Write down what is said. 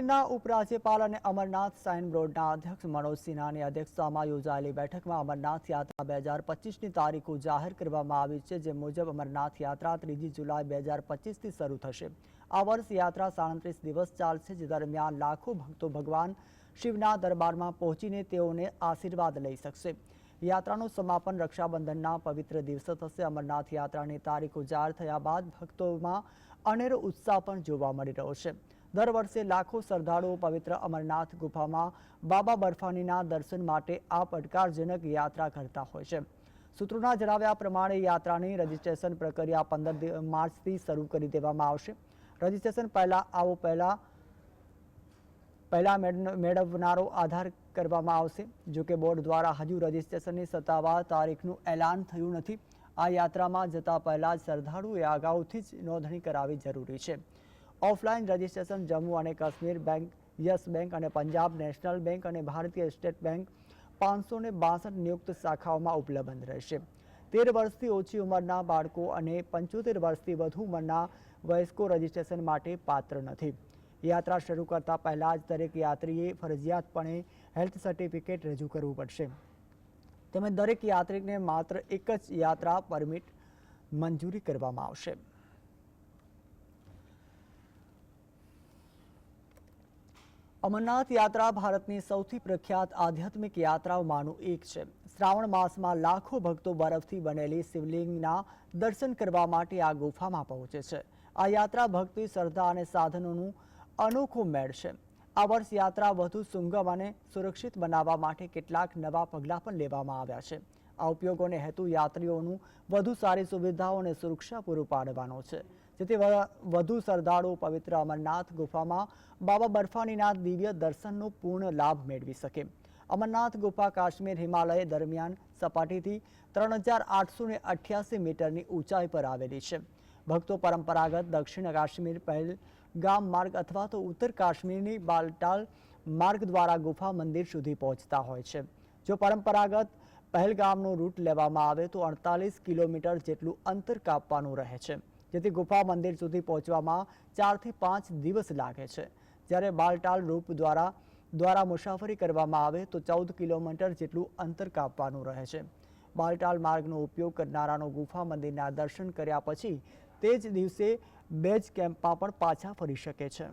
ના ઉપરાજ્યપાલ અને અમરનાથ સાઇન બોર્ડના અધ્યક્ષ મનોજ સિન્હાની અધ્યક્ષતામાં યોજાયેલી બેઠકમાં અમરનાથ યાત્રા બે હજાર પચીસની તારીખો જાહેર કરવામાં આવી છે, જે મુજબ અમરનાથ યાત્રા ત્રીજી જુલાઈ બે હજાર પચીસથી શરૂ થશે. આ વર્ષ યાત્રા સાડત્રીસ દિવસ ચાલશે, જે દરમિયાન લાખો ભક્તો ભગવાન શિવના દરબારમાં પહોંચીને તેઓને આશીર્વાદ લઈ શકશે. યાત્રાનું સમાપન રક્ષાબંધનના પવિત્ર દિવસે થશે. અમરનાથ યાત્રાની તારીખો જાહેર થયા બાદ ભક્તોમાં અનેરો ઉત્સાહ પણ જોવા મળી રહ્યો છે. દર વર્ષે લાખો શ્રદ્ધાળુઓ પવિત્ર અમરનાથ ગુફામાં બાબા બર્ફાનીના દર્શન માટે આ પડકારજનક યાત્રા કરતા હોય છે. સૂત્રોના જણાવ્યા પ્રમાણે યાત્રાની રજીસ્ટ્રેશન પ્રક્રિયા પંદર માર્ચથી શરૂ કરી દેવામાં આવશે. રજીસ્ટ્રેશન પહેલા, આવો પહેલા પહેલા મેળ- મેળવનારો આધાર કરવામાં આવશે જોકે બોર્ડ દ્વારા હજુ રજીસ્ટ્રેશનની સત્તાવાર તારીખનું એલાન થયું નથી. આ યાત્રામાં જતા પહેલા શ્રદ્ધાળુએ અગાઉથી જ નોંધણી કરાવવી જરૂરી છે. ઓફલાઈન રજીસ્ટ્રેશન જમ્મુ અને કાશ્મીર બેંક, યસ બેંક અને પંજાબ નેશનલ બેંક અને ભારતીય સ્ટેટ બેંક પાંચસો ને બાસઠ નિયુક્ત શાખાઓમાં ઉપલબ્ધ રહેશે. તેર વર્ષથી ઓછી ઉંમરના બાળકો અને પંચોતેર વર્ષથી વધુ ઉંમરના વયસ્કો રજીસ્ટ્રેશન માટે પાત્ર નથી. યાત્રા શરૂ કરતા પહેલાં જ દરેક યાત્રીએ ફરજિયાતપણે હેલ્થ સર્ટિફિકેટ રજૂ કરવું પડશે. તેમજ દરેક યાત્રીને માત્ર એક જ યાત્રા પરમિટ મંજૂરી કરવામાં આવશે. અમરનાથ યાત્રા ભારતની સૌથી પ્રખ્યાત આધ્યાત્મિક યાત્રાઓમાંનું એક છે. શ્રાવણ માસમાં લાખો ભક્તો બરફથી બનેલી શિવલિંગના દર્શન કરવા માટે આ ગુફામાં પહોંચે છે. આ યાત્રા ભક્તિ, શ્રદ્ધા અને સાધનોનું અનોખો મેળ છે. આ વર્ષ યાત્રા વધુ સુંગમ અને સુરક્ષિત બનાવવા માટે કેટલાક નવા પગલાં પણ લેવામાં આવ્યા છે. આ ઉપયોગોને હેતુ યાત્રીઓનું વધુ સારી સુવિધાઓ અને સુરક્ષા પૂરું પાડવાનો છે. જેથી વધુ શ્રદ્ધાળુઓ પવિત્ર અમરનાથ ગુફામાં બાબા બર્ફાનીના દિવ્ય દર્શનનો પૂર્ણ લાભ મેળવી શકે. અમરનાથ ગુફા કાશ્મીર હિમાલય દરમિયાન સપાટીથી ત્રણ હજાર આઠસો અઠ્યાસી મીટરની ઊંચાઈ પર આવેલી છે. ભક્તો પરંપરાગત દક્ષિણ કાશ્મીર પહેલ ગામ માર્ગ અથવા તો ઉત્તર કાશ્મીરની બાલટાલ માર્ગ દ્વારા ગુફા મંદિર સુધી પહોંચતા હોય છે. જો પરંપરાગત પહેલગામનો રૂટ લેવામાં આવે તો અડતાલીસ કિલોમીટર જેટલું અંતર કાપવાનું રહે છે. જેથી ગુફા મંદિર સુધી પહોંચવામાં ચારથી પાંચ દિવસ લાગે છે. જ્યારે બાલટાલ રૂપ દ્વારા દ્વારા મુસાફરી કરવામાં આવે તો ચૌદ કિલોમીટર જેટલું અંતર કાપવાનું રહે છે. બાલટાલ માર્ગનો ઉપયોગ કરનારાનો ગુફા મંદિરના દર્શન કર્યા પછી તે જ દિવસે બેજ કેમ્પમાં પણ પાછા ફરી શકે છે.